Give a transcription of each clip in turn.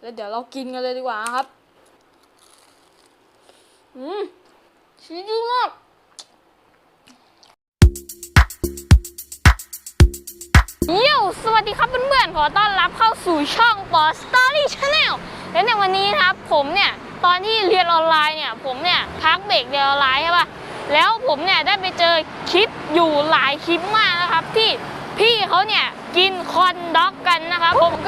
แล้วเดี๋ยวเรากินกันเลยดีกว่าครับ อืมชีสดีมากเย้สวัสดีครับเพื่อนๆ ขอต้อนรับเข้าสู่ช่อง b o s Story Channel และในวันนี้นะครับ ผมเนี่ยตอนที่เรียนออนไลน์เนี่ย ผมเนี่ยพักเบรกเรียนออนไลน์ใช่ปะแล้วผมเนี่ยได้ไปเจอคลิปอยู่หลายคลิปมากนะครับ ที่พี่เขาเนี่ยกินคอนด็อกกันนะครับ ผมก็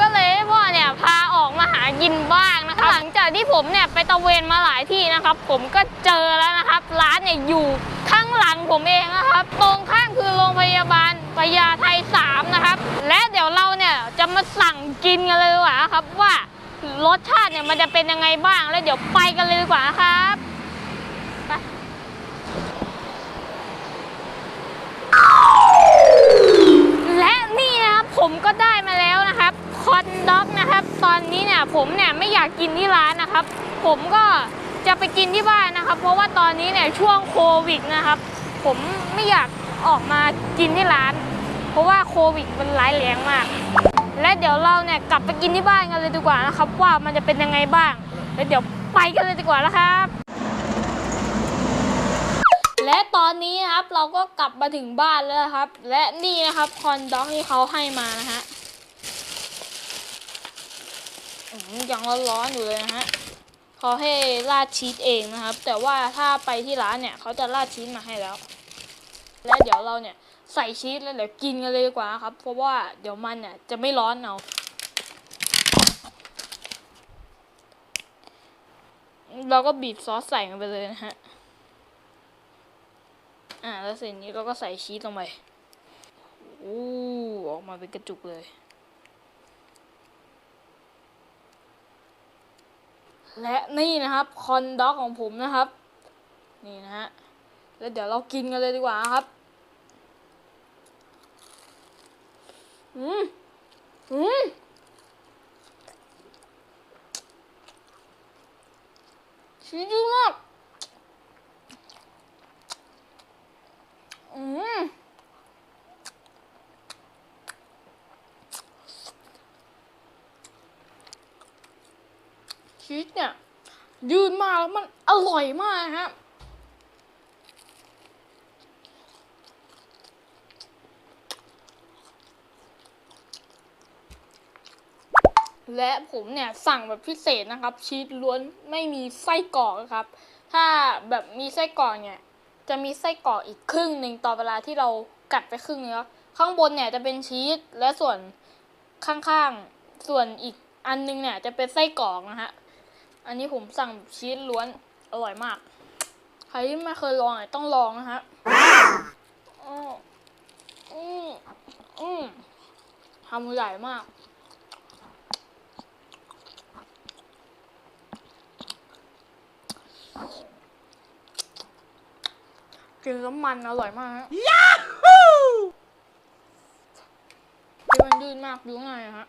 จากที่ผมเนี่ยไปตะเวนมาหลายที่นะครับ ผมก็เจอแล้วนะครับ ร้านเนี่ยอยู่ข้างหลังผมเองนะครับ ตรงข้างคือโรงพยาบาลพญาไท3นะครับ และเดี๋ยวเราเนี่ยจะมาสั่งกินกันเลยว่าครับว่ารสชาติเนี่ยมันจะเป็นยังไงบ้าง แล้วเดี๋ยวไปกันเลยดีกว่าครับไปและนี่นะครับผมก็ได้มา ตอนนี้เนี่ยผมเนี่ยไม่อยากกินที่ร้านนะครับ ผมก็จะไปกินที่บ้านนะครับ เพราะว่าตอนนี้เนี่ยช่วงโควิดนะครับ ผมไม่อยากออกมากินที่ร้าน เพราะว่าโควิดมันร้ายแรงมาก และเดี๋ยวเราเนี่ยกลับไปกินที่บ้านกันเลยดีกว่านะครับ ว่ามันจะเป็นยังไงบ้างแล้วเดี๋ยวไปกันเลยดีกว่านะครับ และตอนนี้นะครับเราก็กลับมาถึงบ้านแล้วครับ และนี่นะครับคอนด็อกที่เขาให้มานะฮะ ยังร้อนๆอยู่เลยนะฮะเขาให้ราดชีสเองนะครับ แต่ว่าถ้าไปที่ร้านเนี่ยเขาจะราดชีสมาให้แล้ว และเดี๋ยวเราเนี่ยใส่ชีสแล้วเดี๋ยวกินกันเลยดีกว่าครับ เพราะว่าเดี๋ยวมันเนี่ยจะไม่ร้อนเอาเราก็บีบซอสใส่กันไปเลยนะฮะ อ่าแล้วเสร็จนี้เราก็ใส่ชีสลงไปอู้ออกมาเป็นกระจุกเลย และนี่นะครับคอนด็อกของผมนะครับ นี่นะฮะแล้วเดี๋ยวเรากินกันเลยดีกว่าครับ อืม อืม ชีสดีมาก อืม ชีสเนี่ย ยืนมาแล้วมันอร่อยมากฮะและผมเนี่ยสั่งแบบพิเศษนะครับ ชีสล้วนไม่มีไส้กรอกครับ ถ้าแบบมีไส้กรอกเนี่ย จะมีไส้กรอกอีกครึ่งหนึ่งต่อเวลาที่เรากัดไปครึ่งนึงแล้วข้างบนเนี่ยจะเป็นชีสและส่วนข้างๆส่วนอีกอันนึงเนี่ยจะเป็นไส้กรอกนะฮะ อันนี้ผมสั่งแบบชีสล้วนอร่อยมาก ใครที่ไม่เคยลองเนี่ยต้องลองนะฮะอืมอืมอืมทำใหญ่มาก กินแล้วมันอร่อยมากฮะยาฮูที่มันยืดมากดูง่ายอะฮะ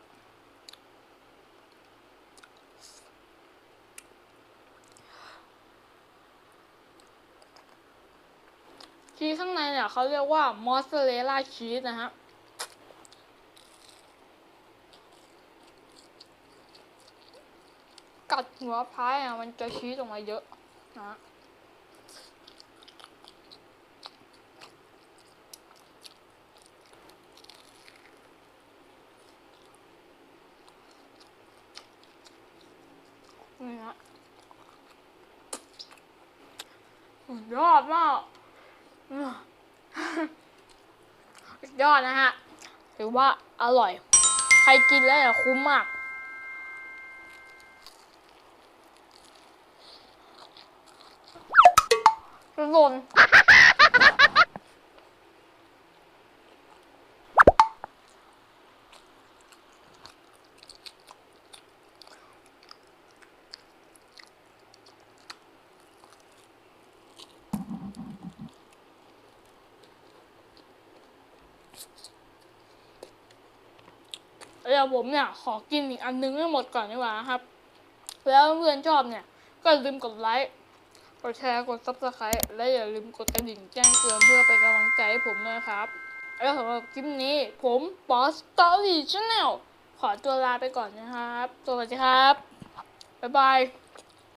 ชีสข้างในเนี่ยเขาเรียกว่ามอสซาเรลล่าชีสนะฮะกัดหัวพายอะมันจะชีสออกมาเยอะนะฮะนี่ฮะดยอดมาก ยอดนะฮะ ถือว่าอร่อย ใครกินแล้วเนี่ยคุ้มมากโดน เดี๋ยวผมเนี่ยขอกินอีกอันนึงให้หมดก่อนดีกว่านะครับ แล้วเพื่อนชอบเนี่ย ก็อย่าลืมกดไลค์กดแชร์กดซับสไครต์และอย่าลืมกดกระดิ่งแจ้งเตือนเพื่อเป็นกำลังใจให้ผมด้วยครับ แล้วสำหรับคลิปนี้ผมบอสตอรี่ชาแนลขอตัวลาไปก่อนนะครับ สวัสดีครับ บ๊ายบาย